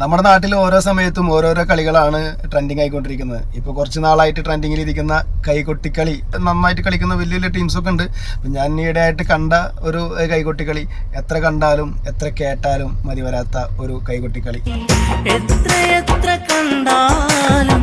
നമ്മുടെ നാട്ടിൽ ഓരോ സമയത്തും ഓരോരോ കളികളാണ് ട്രെൻഡിങ് ആയിക്കൊണ്ടിരിക്കുന്നത്. ഇപ്പോൾ കുറച്ച് നാളായിട്ട് ട്രെൻഡിങ്ങിൽ ഇരിക്കുന്ന കൈകൊട്ടിക്കളി നന്നായിട്ട് കളിക്കുന്ന വലിയ വലിയ ടീംസൊക്കെ ഉണ്ട്. ഞാൻ ഈയിടെയായിട്ട് കണ്ട ഒരു കൈകൊട്ടിക്കളി. എത്ര കണ്ടാലും എത്ര കേട്ടാലും മതി വരാത്ത ഒരു കൈകൊട്ടിക്കളി. കണ്ടാലും